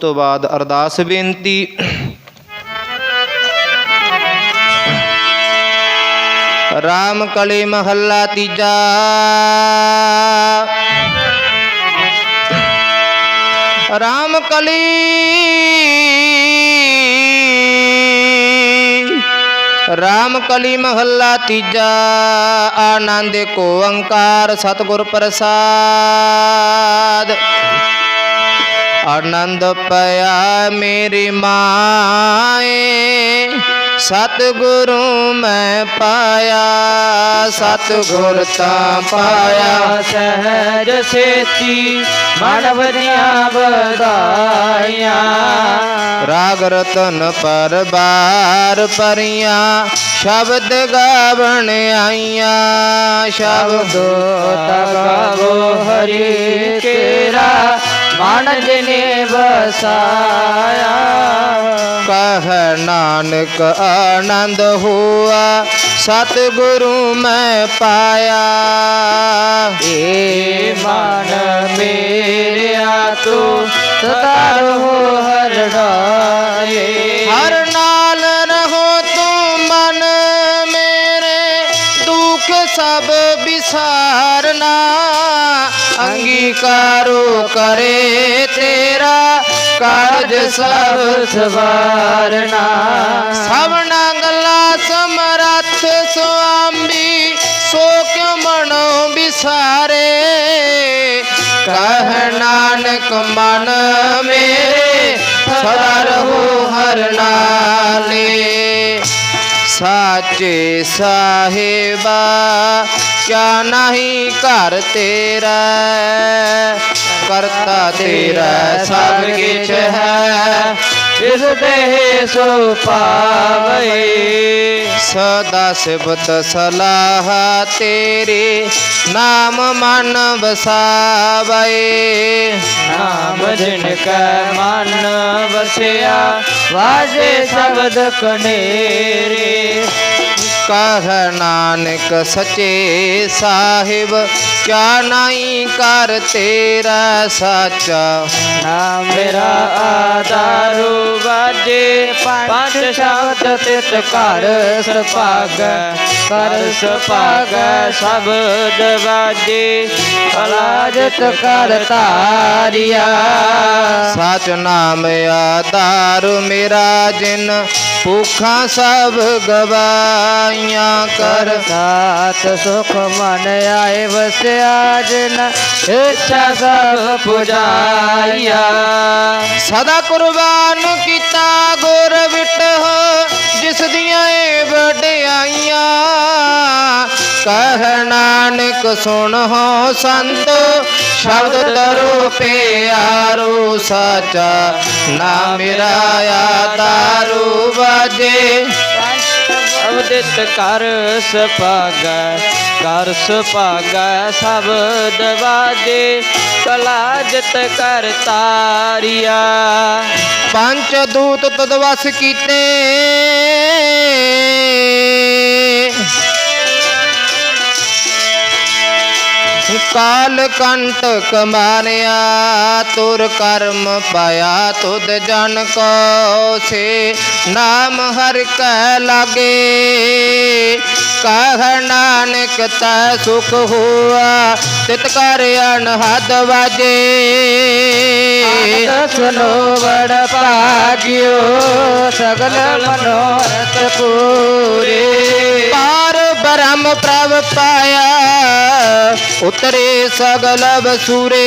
ਤੋਂ ਬਾਅਦ ਅਰਦਾਸ ਬੇਨਤੀ। ਰਾਮ ਕਲੀ ਮਹੱਲਾ ਤੀਜਾ। ਰਾਮ ਕਲੀ ਰਾਮ ਕਲੀ ਮਹੱਲਾ ਤੀਜਾ। ਆਨੰਦ ਕੋ ਓੰਕਾਰ ਸਤਿਗੁਰ ਪ੍ਰਸਾਦ। ਆਨੰਦ ਪਿਆ ਮੇਰੀ ਮਾਏ। ਸਤਿਗੁਰੂ ਮੈਂ ਪਾਇਆ ਸਤਿਗੁਰ ਤਾਂ ਪਾਇਆ। ਸਹਿਜ ਸੇਤੀ ਮਨ ਵਧੀਆਂ ਵਧਾਈਆਂ। ਰਾਗ ਰਤਨ ਪਰਬਾਰ ਪਰੀਆਂ ਸ਼ਬਦ ਗਾਵਣ ਆਈਆਂ। ਸ਼ਬਦ ਤਗਾਵੋ ਹਰੀ ਕੇਰਾ ਮਨ ਜਨੇ ਵਸਾਇਆ। ਕਹ ਨਾਨਕ ਆਨੰਦ ਹੋਆ ਸਤਿਗੁਰੂ ਮੈਂ ਪਾਇਆ। ਏ ਮਨ ਮੇਰਿਆ ਤੂੰ ਸਦਾ ਰਹੋ ਹਰੜਾਏ ਅੰਗੀਕਾਰੋ ਕਰੇ ਤੇਰਾ ਕਾਰਜ ਸਭ ਸਵਾਰਨਾ ਸਭਨਾ ਗੱਲਾਂ ਸਮਰੱਥ ਸੁਆਮੀ, ਸੋ ਕਿਉ ਮਨੋ ਵਿਸਾਰੇ? ਕਹਿ ਨਾਨਕ ਮਨ ਮੇਰੇ, ਸਦਾ ਰਹੋ ਹਰ ਨਾਲੇ। ਸਾਚੇ ਸਾਹਿਬਾ ਕਿਆ ਨਹੀਂ ਘਰ ਤੇਰਾ, ਕਰਤਾ ਤੇਰਾ ਸਭ ਕਿਛ ਹੈ। ਇਸ ਦੇਹ ਸੋ ਪਾਵੇ ਸਦਾ ਸਿਬਤ ਸਲਾਹ ਤੇਰੇ, ਨਾਮ ਮਨ ਵਸਾਵੇ ਨਾਮ ਜਿਨ ਕੈ ਮਨ ਵਸਿਆ, ਵਾਜੇ ਸ਼ਬਦ ਕਨੇਰੇ। ਕਹ ਨਾਨਕ ਸਚੇ ਸਾਹਿਬ ਕਿਆ ਨਹੀਂ ਕਰ ਤੇਰਾ ਸਾਚਾ? ਨਾਮ ਮੇਰਾ ਆਧਾਰੂ ਵਾਜੇ ਪੰਜ ਸ਼ਬਦ ਤਿਤ ਘਰ ਸੁਭਾਗ ਕਰ ਸੁਭਾਗ ਸ਼ਬਦ ਵਾਜੇ ਅਲਾਜਤ ਕਰ ਤਾਰਿਆ ਸਚ ਨਾਮ ਆਧਾਰ ਮੇਰਾ ਜਿਨ ਭੁੱਖਾਂ ਸਭ ਗਵਾਈਆਂ ਕਰ। ਸਾਤ ਸੁਖ ਮਨ ਆਏ ਵਸਿਆ ਜਿਨ ਇੱਛਾ ਸਭ ਪੁਜਾਈਆ। ਸਦਾ ਕੁਰਬਾਨ ਕੀਤਾ ਗੁਰ ਵਿਟਹੁ ਜਿਸ ਦੀਆਂ ਏ ਵਡਿਆਈਆਂ। ਕਹਿ ਨਾਨਕ ਸੁਣੋ ਸੰਤ ਸ਼ਬਦ ਤਰੋ ਪਿਆਰੋ ਸਾਚਾ ਨਾ ਮੇਰਾ ਆਦਾਰੂ ਵਾਜੇ। ਅਵਦਿਤ ਕਰ ਸੁਭਾਗ ਕਰ ਸੁਭਾਗ ਸ਼ਬਦ ਵਾਜੇ ਕਲਾ ਜਿਤ ਕਰ ਤਾਰਿਆ ਪੰਜ ਦੂਤ ਤਦ ਵਸ ਕੀਤੇ। ਕਾਲ ਕੰਟਕ ਮਾਰਿਆ ਤੁਰ ਕਰਮ ਪਾਇਆ ਤੁਧ ਜਨ ਕੋ ਸੇ ਨਾਮ ਹਰਿ ਕੈ ਲਾਗੇ ਕਹ ਨਾਨਕ ਤੈ ਸੁਖ ਹੋਆ ਤਿਤ ਕਰ ਅਨਹਦ ਵਾਜੇ। ਸੁਨੋ ਬੜ ਭਾਗਿਓ ਸਗਲ ਮਨੋਰਥ ਪੂਰੇ। ਪਾਰ ਬ੍ਰਹਮ ਪ੍ਰਭ ਪਾਇਆ ਉਤਰੇ ਸਗਲ ਬਸੂਰੇ।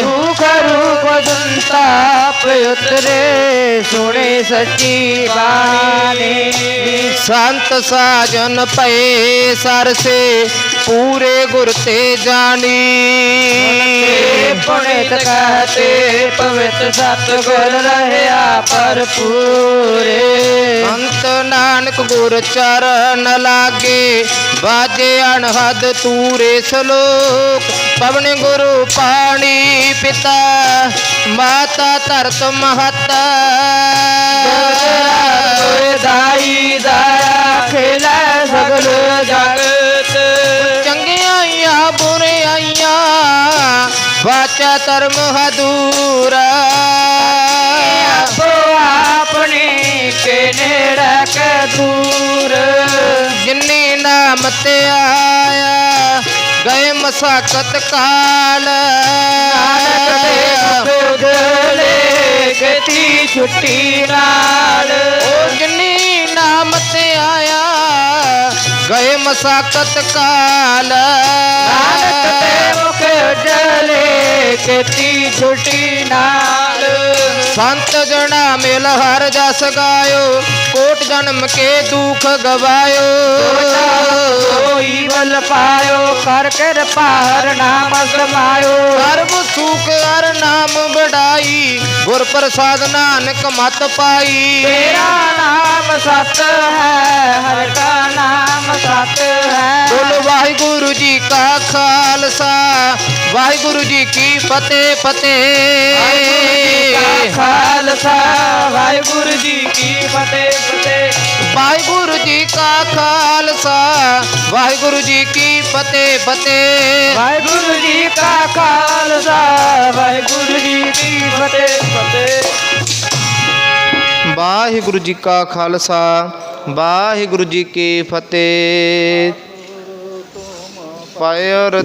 ਸੁਖ ਰੂਪ ਸੰਤਾਪ ਉਤਰੇ ਸੁਣੇ ਸੱਚੀ ਬਾਣੀ। ਸੰਤ ਸਾਜਨ ਪਏ ਸਰਸੇ ਪੂਰੇ ਗੁਰ ਤੇ ਜਾਣੀ। ਪੁਣਿਤ ਕਹਤੇ ਪਵਿੱਤ ਸਤਗੁਰ ਰਹਿਆ ਭਰਪੂਰੇ। ਅੰਤ ਨਾਨਕ ਗੁਰ ਚਰਨ ਲਾਗੇ ਬਾਜੇ ਅਣਹਦ ਤੂਰੇ ਸਲੋਕ ਪਵਨ ਗੁਰੂ ਪਾਣੀ ਪਿਤਾ ਮਾਤਾ ਧਰਤ ਮਹਤਾ। ਦਾਈ ਦਾਇਆ ਖੇਲਾ ਸਗਲ ਜਗਤ। ਚੰਗਿਆਈਆਂ ਬੁਰਿਆਈਆਂ ਵਾਚਾ ਧਰਮ ਹਦੂਰਾ। ਆਪੋ ਆਪਣੇ ਕੇ ਨੇੜਾ ਕਦੂ ਤੇ ਆਇਆ, ਗਏ ਮਸਾਕਤ ਕਾਲ। ਨਾਨਕ ਦੇ ਛੁੱਟੀ ਨਾਲ ਉਹ ਜਿਨੀ ਨਾਮ ਤੇ ਆਇਆ, ਗਏ ਮਸਾਕਤ ਕਾਲ। ਨਾਨਕ ਦੇ ਮੁਖ ਉਜਲੇ ਕੀਤੀ ਛੁੱਟੀ ਨਾਲ। ਸੰਤ ਜਣਾ ਮਿਲ ਹਰ ਜਸ ਗਾਇਓ ਕੋਟ ਜਨਮ ਕੇ ਦੁਖ ਗਵਾਇਓ। ਕੋਈ ਬਲ ਪਾਇਓ ਕਰ ਕਿਰਪਾ ਹਰ ਨਾਮ ਸਮਾਇਓ ਸਰਬ ਸੁਖ ਹਰ ਨਾਮ ਵਡਾਈ ਗੁਰ ਪ੍ਰਸਾਦ ਨਾਨਕ ਮਤ ਪਾਈ। ਤੇਰਾ ਨਾਮ ਸਤ ਹੈ ਹਰ ਕਾ ਨਾਮ ਸਤ ਹੈ। ਬੋਲ ਵਾਹਿਗੁਰੂ ਜੀ ਕਾ ਖਾਲਸਾ ਵਾਹਿਗੁਰੂ ਜੀ ਕੀ ਫਤਿਹ ਫਤਿਹ ਖਾਲਸਾ ਵਾਹਿਗੁਰੂ ਜੀ ਕੀ ਫਤਿਹ ਫਤਿਹ ਵਾਹਿਗੁਰੂ ਜੀ ਕਾ ਖਾਲਸਾ ਵਾਹਿਗੁਰੂ ਜੀ ਕੀ ਫਤਿਹ ਫਤਿਹ ਵਾਹਿਗੁਰੂ ਜੀ ਕਾ ਖਾਲਸਾ ਵਾਹਿਗੁਰੂ ਜੀ ਕੀ ਫਤਿਹ ਫਤਿਹ ਵਾਹਿਗੁਰੂ ਜੀ ਕਾ ਖਾਲਸਾ ਵਾਹਿਗੁਰੂ ਜੀ ਕੀ ਫਤਿਹ ਪਾਇਰ